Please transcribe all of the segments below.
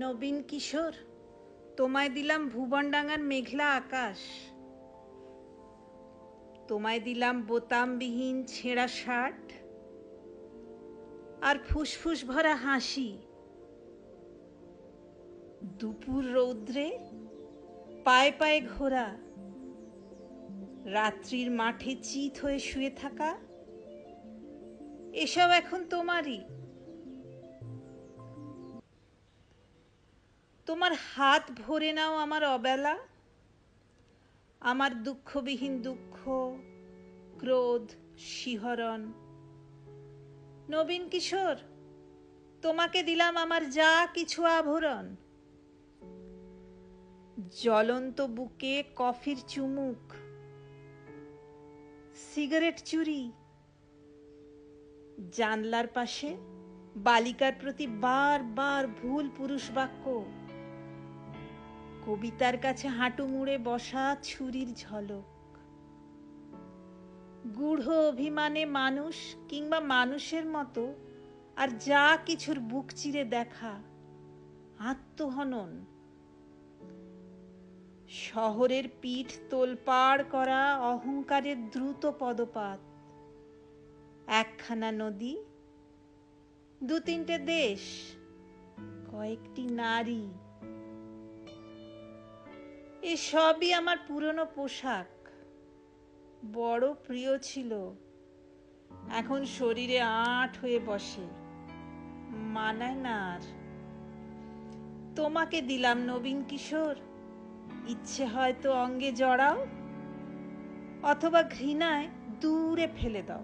নবীন কিশোর, তোমায় দিলাম ভুবনডাঙ্গার মেঘলা আকাশ। তোমায় দিলাম বোতামবিহীন ছেঁড়া শার্ট আর ফুসফুস ভরা হাসি। দুপুর রৌদ্রে পায়ে পায়ে ঘোরা, রাত্রির মাঠে চিত হয়ে শুয়ে থাকা, এসব এখন তোমারই। তোমার হাত ভরে নাও আমার অবেলা। আমার দুঃখবিহীন দুঃখ, ক্রোধ, শিহরণ। নবীন কিশোর, তোমাকে দিলাম আমার যা কিছু আভরণ। জ্বলন্ত বুকে কফির চুমুক, সিগারেট চুরি। জানলার পাশে বালিকার প্রতি বারবার ভুল পুরুষ বাক্য। কবিতার কাছে হাঁটু মুড়ে বসা ছুরির ঝলক। গূঢ় অভিমানে মানুষ কিংবা মানুষের মতো আর যা কিছুর বুক চিরে দেখা আত্মহনন। শহরের পিঠ তোলপাড় করা অহংকারের দ্রুত পদপাত। একখানা নদী, দু তিনটে দেশ, কয়েকটি নারী। এসবই আমার পুরনো পোশাক। বড় প্রিয় ছিল। এখন শরীরে আট হয়ে বসে। মানায় না আর। তোমাকে দিলাম নবীন কিশোর। ইচ্ছে হয়তো অঙ্গে জড়াও। অথবা ঘৃণায় দূরে ফেলে দাও।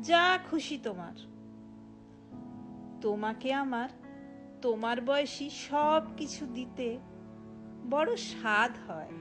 যা খুশি তোমার। তোমাকে আমার, তোমার বয়সী সব কিছু দিতে বড় স্বাদ হয়।